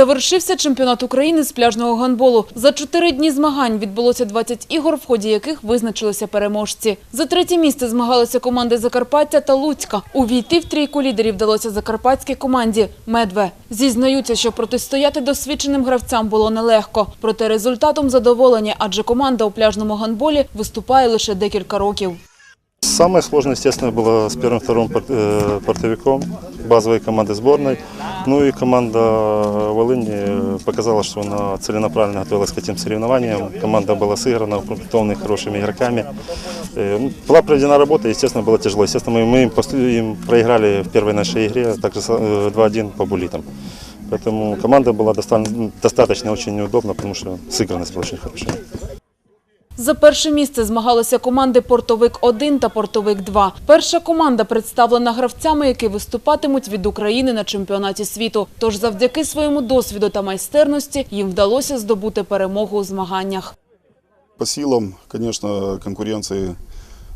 Завершився чемпіонат України з пляжного гандболу. За чотири дні змагань відбулося 20 ігор, в ході яких визначилися переможці. За третє місце змагалися команди Закарпаття та Луцька. Увійти в трійку лідерів вдалося закарпатській команді «Медве». Зізнаються, що протистояти досвідченим гравцям було нелегко. Проте результатом задоволені, адже команда у пляжному гандболі виступає лише декілька років. Самое сложное, естественно, было с первым-вторым пор- э, портовиком базовой команды сборной. Ну и команда Волыни показала, что она целенаправленно готовилась к этим соревнованиям. Команда была сыграна укомплектованной хорошими игроками. Э, ну, Была проведена работа, естественно, было тяжело. Естественно, мы, мы им, после- им проиграли в первой нашей игре, также с- э, 2-1 по булитам. Поэтому команда была достаточно, достаточно очень неудобна, потому что сыгранность была очень хорошая. За перше місце змагалися команди «Портовик-1» та «Портовик-2». Перша команда представлена гравцями, які виступатимуть від України на чемпіонаті світу. Тож завдяки своєму досвіду та майстерності їм вдалося здобути перемогу у змаганнях. По силам, конечно, конкуренции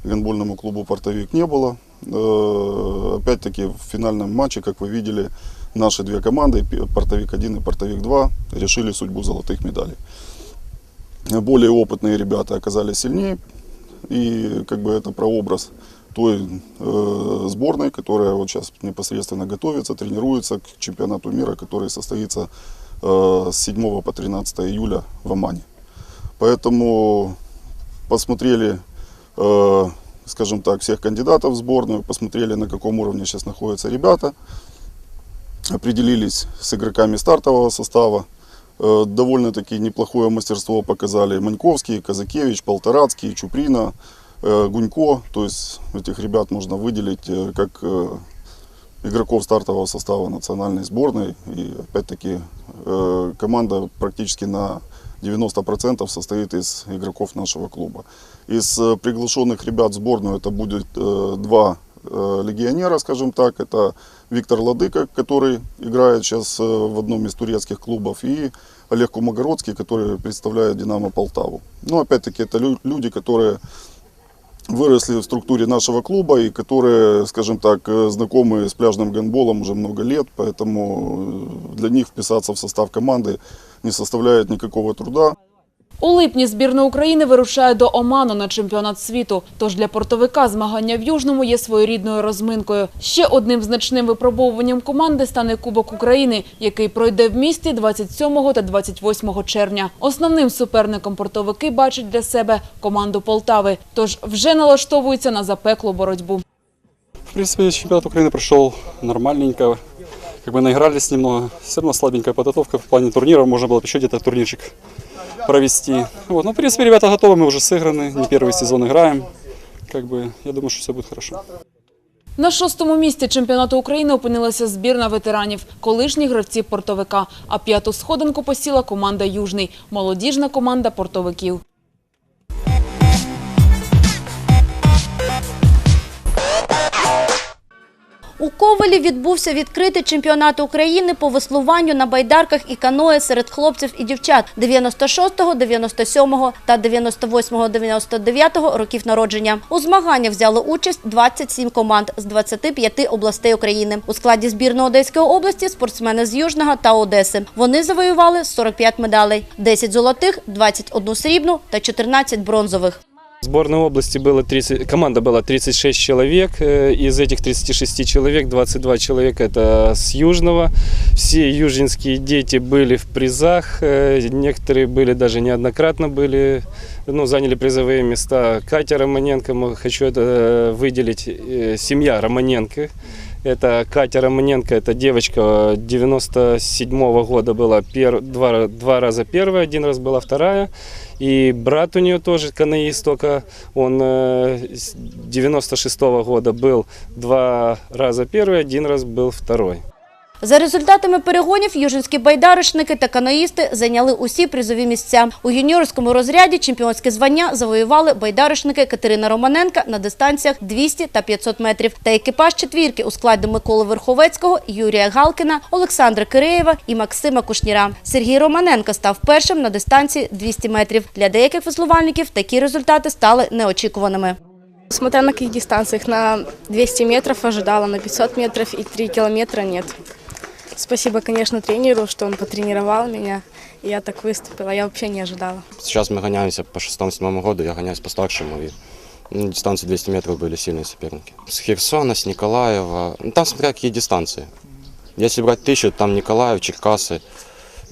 гандбольному клубу «Портовик» не было. Э, Опять-таки в финальном матче, как вы видели, наши две команды, пи- «Портовик-1» и «Портовик-2», решили судьбу золотых медалей. Более опытные ребята оказались сильнее, и как бы это прообраз той э, сборной, которая вот сейчас непосредственно готовится, тренируется к чемпионату мира, который состоится э, с 7 по 13 июля в Омане. Поэтому посмотрели, э, скажем так, всех кандидатов в сборную, посмотрели, на каком уровне сейчас находятся ребята, определились с игроками стартового состава. Э, Довольно-таки неплохое мастерство показали Маньковский, Казакевич, Полторацкий, Чуприна, э, Гунько. То есть этих ребят можно выделить э, как игроков стартового состава национальной сборной. И опять-таки команда практически на 90% состоит из игроков нашего клуба. Из приглашенных ребят в сборную это будет два легионера, скажем так. Это Виктор Ладыка, который играет сейчас э, в одном из турецких клубов, и Олег Кумагородский, который представляет «Динамо Полтаву». Ну, опять-таки, это лю- люди, которые выросли в структуре нашего клуба и которые, скажем так, э, знакомы с пляжным гандболом уже много лет, поэтому э, для них вписаться в состав команды не составляет никакого труда. У липні збірна України вирушає до Оману на чемпіонат світу. Тож для портовика змагання в Южному є своєрідною розминкою. Ще одним значним випробовуванням команди стане Кубок України, який пройде в місті 27 та 28 червня. Основним суперником портовики бачать для себе команду Полтави. Тож вже налаштовуються на запеклу боротьбу. В принципе, чемпионат Украины прошел нормальненько. Как бы наигрались немного. Все равно слабенькая подготовка в плане турнира. Можно было бы еще где-то турнирчик провести. Вот. Ну, в принципе, ребята готовы, мы уже сыграны. Не первый сезон играем. Как бы, я думаю, что все будет хорошо. На шостому місці чемпіонату України опинилася збірна ветеранів, колишні гравці портовика. А п'яту сходинку посіла команда Южний, молодіжна команда портовиків. У Ковалі відбувся відкритий чемпіонат України по веслуванню на байдарках і каное серед хлопців і дівчат 96-го, 97-го та 98-го, 99-го років народження. У змаганнях взяли участь 27 команд з 25 областей України. У складі збірної Одеської області спортсмени з Южного та Одеси. Вони завоювали 45 медалей: 10 золотих, 21 срібну та 14 бронзових. В сборной области было 30, команда была 36 человек. э, Из этих 36 человек 22 человека это с Южного. Все южинские дети были в призах. э, Некоторые были даже неоднократно были, ну, заняли призовые места. Катя Романенко, м- хочу это э, выделить, э, семья Романенко. Это Катя Романенко, это девочка 97 года была пер, два, два раза первая, один раз была вторая. И брат у нее тоже каноист, только он э, с 96 года был два раза первый, один раз был второй. За результатами перегонів южинські байдарочники та каноїсти зайняли усі призові місця. У юніорському розряді чемпіонське звання завоювали байдарочники Катерина Романенка на дистанціях 200 та 500 метрів та екіпаж четвірки у складі Миколи Верховецького, Юрія Галкіна, Олександра Киреєва і Максима Кушніра. Сергій Романенко став першим на дистанції 200 метрів. Для деяких веслувальників такі результати стали неочікуваними. Смотря на каких дистанциях, на 200 метров ожидала, на 500 метров и 3 километра нет. Спасибо, конечно, тренеру, что он потренировал меня, и я так выступила. Я вообще не ожидала. Сейчас мы гоняемся по шестому-седьмому году, я гоняюсь по старшему, и ну, дистанции 200 метров были сильные соперники. С Херсона, с Николаева, ну, там смотря какие дистанции. Если брать тысячу, там Николаев, Черкасы,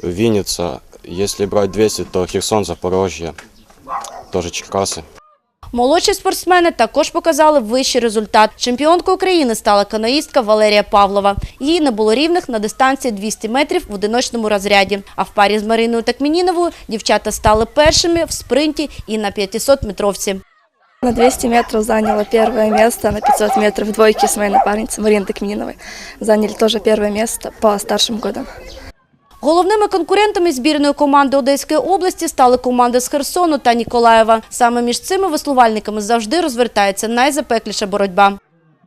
Винница. Если брать 200, то Херсон, Запорожье, тоже Черкасы. Молодші спортсмени також показали вищий результат. Чемпіонкою України стала каноїстка Валерія Павлова. Їй не було рівних на дистанції 200 метрів в одиночному розряді. А в парі з Мариною Такмініновою дівчата стали першими в спринті і на 500-метровці. На 200 метров заняла первое место, на 500 метров двойки с моей напарницей Мариной Токмининовой. Заняли тоже первое место по старшим годам. Головними конкурентами збірної команди Одеської області стали команди з Херсону та Ніколаєва. Саме між цими веслувальниками завжди розвертається найзапекліша боротьба.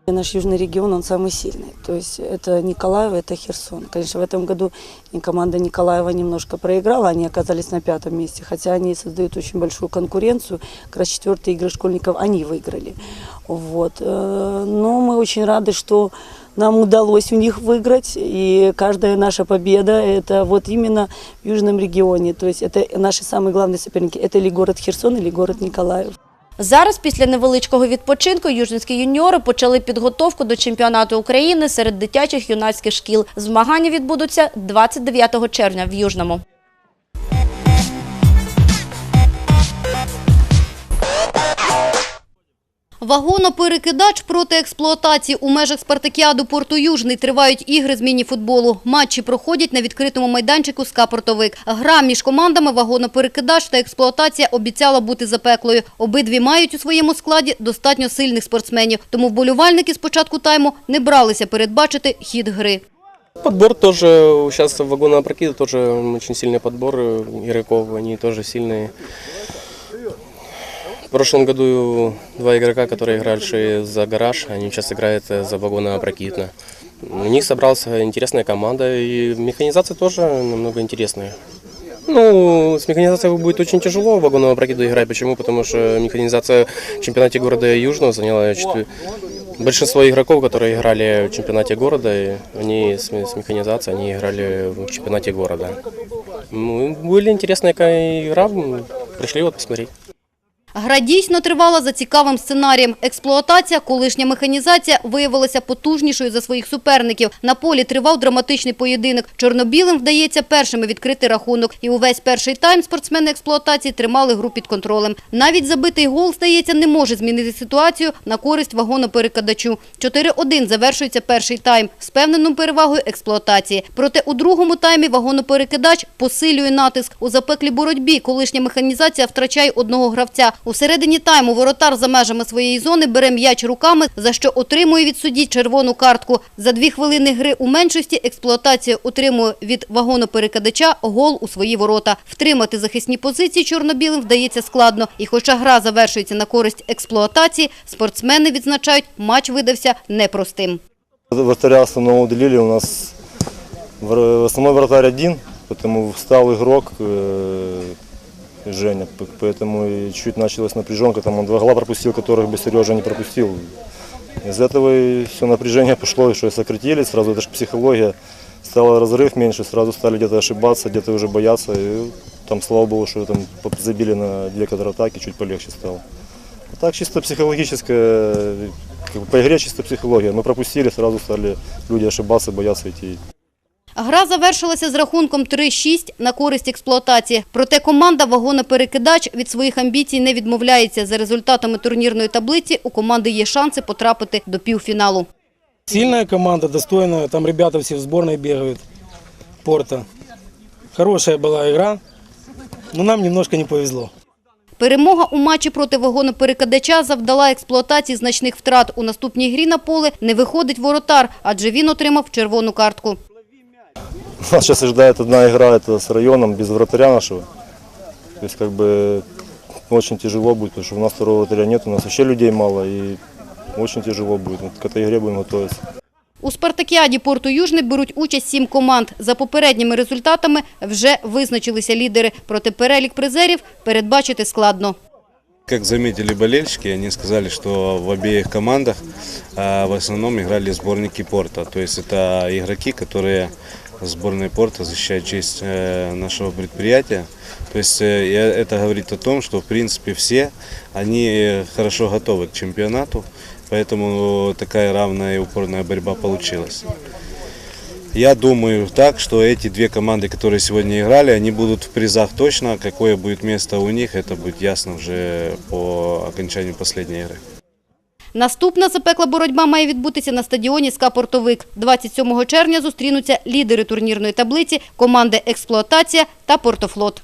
Наш южный регион, он самый сильный. То есть это Николаево, это Херсон. Конечно, в этом году и команда Николаева немножко проиграла, они оказались на пятом месте, хотя они создают очень большую конкуренцию. Как раз четвертые игры школьников они выиграли. Вот. э, Но мы очень рады, что нам удалось у них выиграть, и каждая наша победа – это вот именно в южном регионе. То есть это наши самые главные соперники. Это или город Херсон, или город Николаев. Зараз, після невеличкого відпочинку, южницькі юніори почали підготовку до чемпіонату України серед дитячих юнацьких шкіл. Змагання відбудуться 29 червня в Южному. Вагоноперекидач проти експлуатації у межах спартакіаду Порту Южний тривають ігри з міні-футболу. Матчі проходять на відкритому майданчику «СКА Портовик». Гра між командами вагоноперекидач та експлуатація обіцяла бути запеклою. Обидві мають у своєму складі достатньо сильних спортсменів, тому вболівальники з початку тайму не бралися передбачити хід гри. Подбор тоже, сейчас в вагоноопрокиде тоже очень сильный подбор э, игроков, они тоже сильные. Прошлом году два игрока, которые играли за гараж, они сейчас играют за вагоноопрокидно. У них собралась интересная команда, и механизация тоже намного интересная. Ну, с механизацией будет очень тяжело в вагоноопрокиду играть. Почему? Потому что механизация в чемпионате города Южного заняла четвер- Большинство игроков, которые играли в чемпионате города, они с, механизацией, они играли в чемпионате города. Ну, были интересная игра, пришли вот посмотреть. Гра дійсно тривала за цікавим сценарієм. Експлуатація, колишня механізація виявилася потужнішою за своїх суперників. На полі тривав драматичний поєдинок. Чорнобілим вдається першими відкрити рахунок. І увесь перший тайм спортсмени експлуатації тримали гру під контролем. Навіть забитий гол, здається, не може змінити ситуацію на користь вагоноперекладачу. 4-1 завершується перший тайм з певненою перевагою експлуатації. Проте у другому таймі вагоноперекидач посилює натиск. У запеклій боротьбі колишня механізація втрачає одного гравця. У середині тайму воротар за межами своєї зони бере м'яч руками, за що отримує від судді червону картку. За дві хвилини гри у меншості експлуатація отримує від вагоноперекладача гол у свої ворота. Втримати захисні позиції чорно-білим вдається складно. І хоча гра завершується на користь експлуатації, спортсмени відзначають, матч видався непростим. Вратаря основного уделили, у нас основной вратарь один, поэтому встал игрок э, Женя, п- поэтому и чуть началась напряженка, там он два гола пропустил, которых бы Сережа не пропустил. Из этого и все напряжение пошло, и что и сократили, сразу это же психология, стал разрыв меньше, сразу стали где-то ошибаться, где-то уже бояться, и там, слава богу, что там поп- забили на две контратаки, чуть полегче стало. А так чисто психологическая, как бы по игре чисто психология. Мы пропустили, сразу стали люди ошибаться, бояться идти. Гра завершилася з рахунком 3-6 на користь експлуатації. Проте команда «Вагоноперекидач» від своїх амбіцій не відмовляється. За результатами турнірної таблиці у команди є шанси потрапити до півфіналу. Сильная команда, достойная. Там ребята все в сборной бегают. Порта. Хорошая была игра, но нам немножко не повезло. Перемога у матчі проти вагоноперекидача завдала експлуатації значних втрат. У наступній грі на поле не виходить воротар, адже він отримав червону картку. Нас сейчас ожидает одна игра, это с районом, без вратаря нашего. То есть как бы очень тяжело будет, потому что у нас второго вратаря нет, у нас вообще людей мало, и очень тяжело будет. Вот к этой игре будем готовиться. У спартакіаді Порту Южний беруть участь сім команд. За попередніми результатами вже визначилися лідери. Проте перелік призерів передбачити складно. Как заметили болельщики, они сказали, что в обеих командах а, в основном играли сборники порта. То есть это игроки, которые сборной порта, защищать честь э, нашего предприятия. То есть э, это говорит о том, что в принципе все, они э, хорошо готовы к чемпионату, поэтому такая равная и упорная борьба получилась. Я думаю так, что эти две команды, которые сегодня играли, они будут в призах точно. Какое будет место у них, это будет ясно уже по окончанию последней игры. Наступна запекла боротьба має відбутися на стадіоні «СКА Портовик». 27 червня зустрінуться лідери турнірної таблиці, команди «Експлуатація» та «Портофлот».